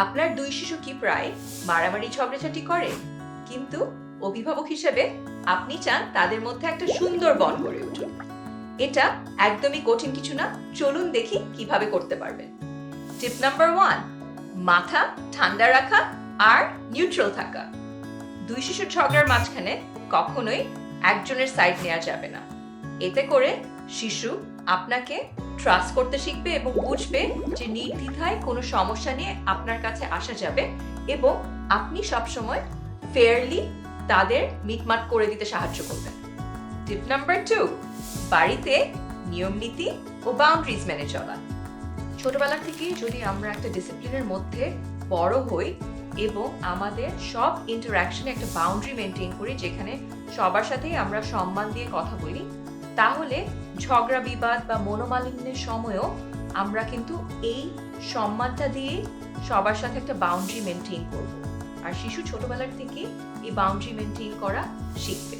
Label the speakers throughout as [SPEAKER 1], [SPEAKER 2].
[SPEAKER 1] আপনার দুই শিশু কি প্রায় মারামারি ঝগড়াঝাটি করে? কিন্তু অভিভাবক হিসেবে আপনি চান তাদের মধ্যে একটা সুন্দর বন গড়ে উঠুক। এটা একদমই কঠিন কিছু না। চলুন দেখি কীভাবে করতে পারবেন। টিপ নাম্বার ওয়ান মাথা ঠান্ডা রাখা আর নিউট্রাল থাকা। দুই শিশুর ঝগড়ার মাঝখানে কখনোই একজনের সাইড নেওয়া যাবে না। এতে করে শিশু আপনাকে ট্রাস্ট করতে শিখবে এবং বুঝবে যে নির্দ্বিধায় কোনো সমস্যা নিয়ে আপনার কাছে আসা যাবে এবং আপনি সবসময় ফেয়ারলি তাদের মিটমাট করে দিতে সাহায্য করবেন। টিপ নাম্বার টু বাড়িতে নিয়ম নীতি ও বাউন্ডারিজ মেনে চলা। ছোটবেলা থেকে যদি আমরা একটা ডিসিপ্লিনের মধ্যে বড় হই এবং আমাদের সব ইন্টারাকশনে একটা বাউন্ডারি মেনটেন করি যেখানে সবার সাথেই আমরা সম্মান দিয়ে কথা বলি, তাহলে ঝগড়া, বিবাদ বা মনোমালিন্যের সময়ও আমরা কিন্তু এই সম্মানটা দিয়ে সবার সাথে একটা বাউন্ডারি মেনটেন করব। আর শিশু ছোটবেলার থেকে এই বাউন্ডারি মেনটেন করা শিখবে।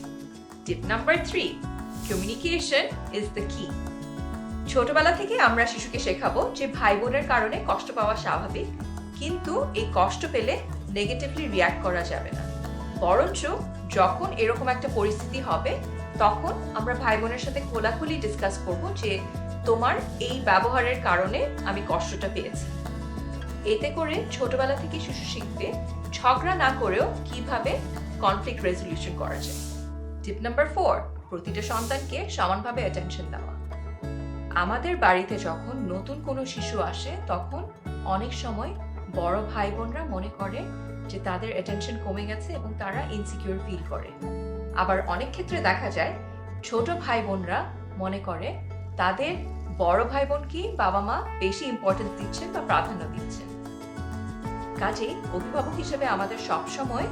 [SPEAKER 1] Tip number three communication is the key ছোটবেলা থেকে আমরা শিশুকে শেখাবো যে ভাই বোনের কারণে কষ্ট পাওয়া স্বাভাবিক, কিন্তু এই কষ্ট পেলে নেগেটিভলি রিয়াক্ট করা যাবে না। বরঞ্চ যখন এরকম একটা পরিস্থিতি হবে তখন আমরা ভাই বোনের সাথে খোলাখুলি ডিসকাস করব যে তোমার এই ব্যবহারের কারণে আমি কষ্টটা পেয়েছি। এতে করে ছোটবেলা থেকে শিশু শিখবে ঝগড়া না করেও কীভাবে কনফ্লিক্ট রেজলিউশন করা যায়? টিপ নাম্বার ফোর প্রতিটা সন্তানকে সমানভাবে অ্যাটেনশন দেওয়া। আমাদের বাড়িতে যখন নতুন কোনো শিশু আসে, তখন অনেক সময় বড় ভাই বোনরা মনে করে যে তাদের অ্যাটেনশন কমে গেছে এবং তারা ইনসিকিউর ফিল করে। আবার অনেক ক্ষেত্রে দেখা যায়, ছোট ভাই বোনরা মনে করে তাদের বড় ভাই বোনকে বাবা মা বেশি ইম্পর্টেন্স দিচ্ছেন বা প্রাধান্য দিচ্ছেন কাজেই অভিভাবক হিসেবে আমাদের সবসময়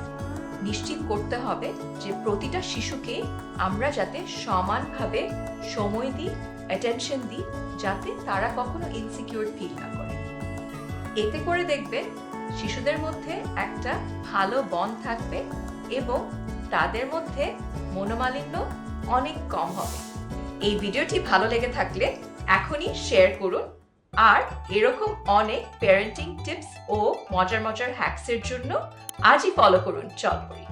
[SPEAKER 1] নিশ্চিত করতে হবে যে প্রতিটা শিশুকে আমরা যাতে সমানভাবে সময় দিই অ্যাটেনশন দিই, যাতে তারা কখনো ইনসিকিউর ফিল না করে। এতে করে দেখবেন শিশুদের মধ্যে একটা ভালো বন থাকবে এবং তাদের মধ্যে মনোমালিন্য অনেক কম হবে। এই ভিডিওটি ভালো লেগে থাকলে এখনই শেয়ার করুন। আর এরকম অনেক প্যারেন্টিং টিপস ও মজার মজার হ্যাক্সের জন্য আজই ফলো করুন, চল করি।